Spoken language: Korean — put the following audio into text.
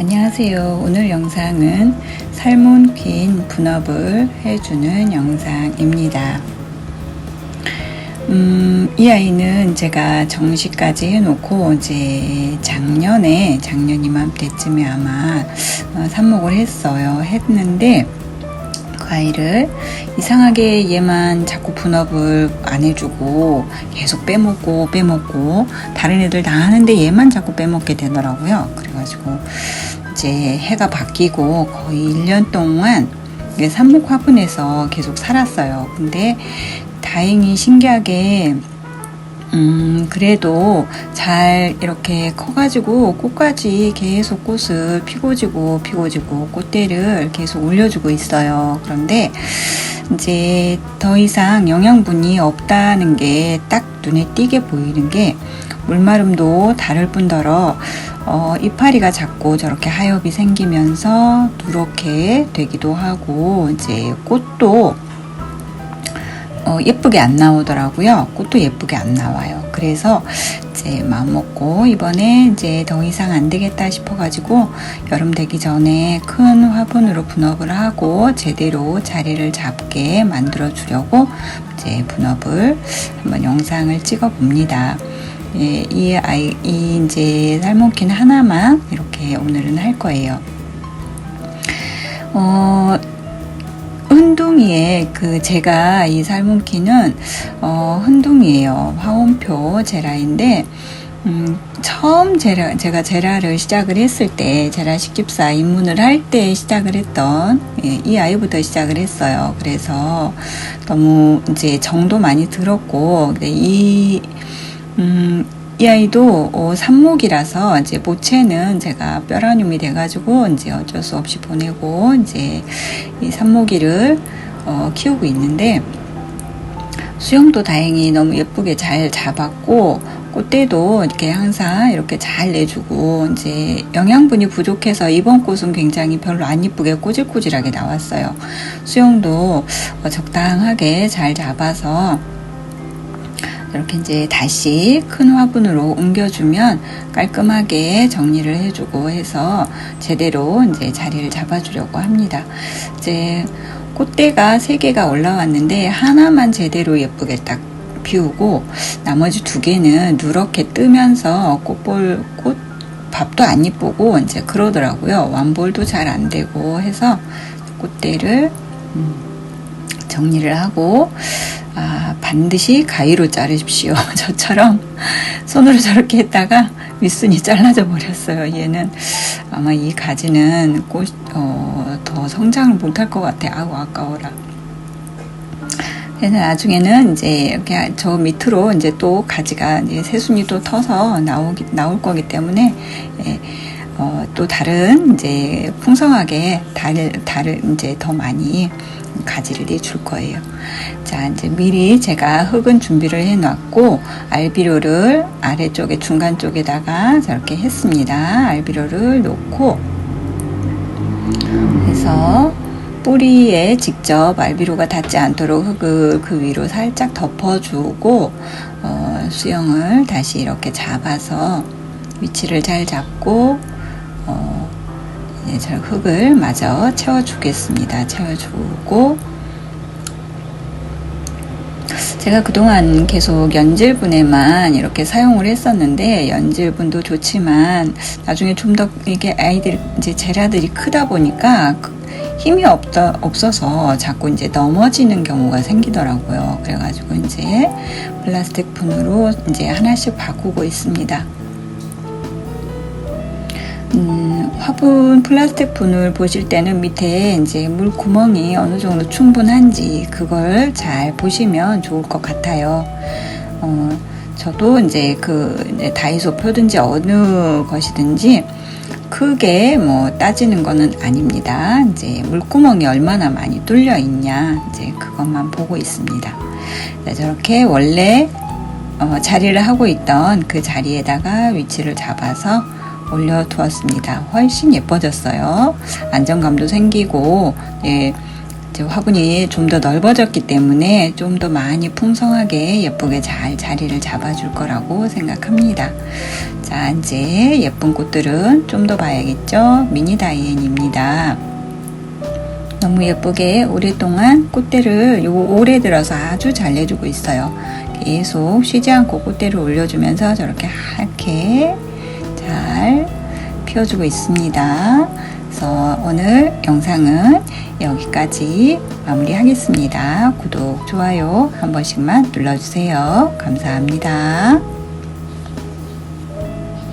안녕하세요. 오늘 영상은 삶은 퀸 분업을 해주는 영상입니다. 음, 이 아이는 제가 정시까지 해놓고 이제 작년에 작년 이맘때쯤에 아마 어, 삽목을 했어요. 했는데 그 아이를 이상하게 얘만 자꾸 분업을 안 해주고 계속 빼먹고 빼먹고 다른 애들 다 하는데 얘만 자꾸 빼먹게 되더라고요. 그래가지고 이제 해가 바뀌고 거의 1년 동안 삽목 화분에서 계속 살았어요. 근데 다행히 신기하게 음, 그래도 잘 이렇게 커가지고 꽃까지 계속 꽃을 피고지고 피고지고 꽃대를 계속 올려주고 있어요. 그런데 이제 더 이상 영양분이 없다는 게 딱 눈에 띄게 보이는 게 물마름도 다를 뿐더러 어, 이파리가 자꾸 저렇게 하엽이 생기면서 누렇게 되기도 하고 이제 꽃도 어, 예쁘게 안 나오더라고요. 꽃도 예쁘게 안 나와요. 그래서 이제 마음 먹고 이번에 이제 더 이상 안 되겠다 싶어가지고 여름 되기 전에 큰 화분으로 분업을 하고 제대로 자리를 잡게 만들어 주려고 이제 분업을 한번 영상을 찍어 봅니다. 예, 이 아이, 이 이제 살몬킨 하나만 이렇게 오늘은 할 거예요. 어, 흔둥이에 그 제가 이 삶은키는 어 흔둥이에요 화원표 제라인데 음, 처음 제라, 제가 제라를 시작을 했을 때 제라 식집사 입문을 할 때 시작을 했던 예, 이 아이부터 시작을 했어요 그래서 너무 이제 정도 많이 들었고 이 음, 이 아이도 어, 삽목이라서 이제 모체는 제가 뼈라늄이 돼가지고 이제 어쩔 수 없이 보내고 이제 이 삽목이를 어, 키우고 있는데 수영도 다행히 너무 예쁘게 잘 잡았고 꽃대도 이렇게 항상 이렇게 잘 내주고 이제 영양분이 부족해서 이번 꽃은 굉장히 별로 안 이쁘게 꼬질꼬질하게 나왔어요. 수영도 어, 적당하게 잘 잡아서 이렇게 이제 다시 큰 화분으로 옮겨주면 깔끔하게 정리를 해주고 해서 제대로 이제 자리를 잡아주려고 합니다. 이제 꽃대가 세 개가 올라왔는데 하나만 제대로 예쁘게 딱 피우고 나머지 두 개는 누렇게 뜨면서 꽃볼 꽃 밥도 안 이쁘고 이제 그러더라고요. 완볼도 잘 안 되고 해서 꽃대를 음, 정리를 하고 아, 반드시 가위로 자르십시오. 저처럼 손으로 저렇게 했다가 윗순이 잘라져 버렸어요. 얘는 아마 이 가지는 꽃, 어, 더 성장을 못할 것 같아. 아우, 아까워라. 그래서 나중에는 이제 이렇게 저 밑으로 이제 또 가지가 이제 새순이 또 터서 나오기, 나올 거기 때문에, 예, 어, 또 다른 이제 풍성하게 달, 달을 이제 더 많이 가지를 내줄 거예요. 자, 이제 미리 제가 흙은 준비를 해 놨고, 알비로를 아래쪽에 중간 쪽에다가 저렇게 했습니다. 알비로를 놓고, 해서 뿌리에 직접 알비로가 닿지 않도록 흙을 그 위로 살짝 덮어주고, 어, 수영을 다시 이렇게 잡아서 위치를 잘 잡고, 어, 예, 저 흙을 마저 채워주겠습니다. 채워주고 제가 그동안 계속 연질분에만 이렇게 사용을 했었는데 연질분도 좋지만 나중에 좀 더 이게 아이들 이제 제라들이 크다 보니까 힘이 없다, 없어서 자꾸 이제 넘어지는 경우가 생기더라고요. 그래가지고 이제 플라스틱 분으로 이제 하나씩 바꾸고 있습니다. 화분 플라스틱 분을 보실 때는 밑에 이제 물 구멍이 어느 정도 충분한지 그걸 잘 보시면 좋을 것 같아요. 어, 저도 이제 그 이제 다이소 표든지 어느 것이든지 크게 뭐 따지는 거는 아닙니다. 이제 물구멍이 얼마나 많이 뚫려 있냐 이제 그것만 보고 있습니다. 네, 저렇게 원래 어, 자리를 하고 있던 그 자리에다가 위치를 잡아서 올려두었습니다. 훨씬 예뻐졌어요. 안정감도 생기고, 예, 화분이 좀 더 넓어졌기 때문에 좀 더 많이 풍성하게 예쁘게 잘 자리를 잡아줄 거라고 생각합니다. 자, 이제 예쁜 꽃들은 좀 더 봐야겠죠? 미니 다이앤입니다. 너무 예쁘게 오랫동안 꽃대를 요 올해 들어서 아주 잘 내주고 있어요. 계속 쉬지 않고 꽃대를 올려주면서 저렇게 하얗게 잘 피워주고 있습니다. 그래서 오늘 영상은 여기까지 마무리하겠습니다. 구독, 좋아요 한 번씩만 눌러주세요. 감사합니다.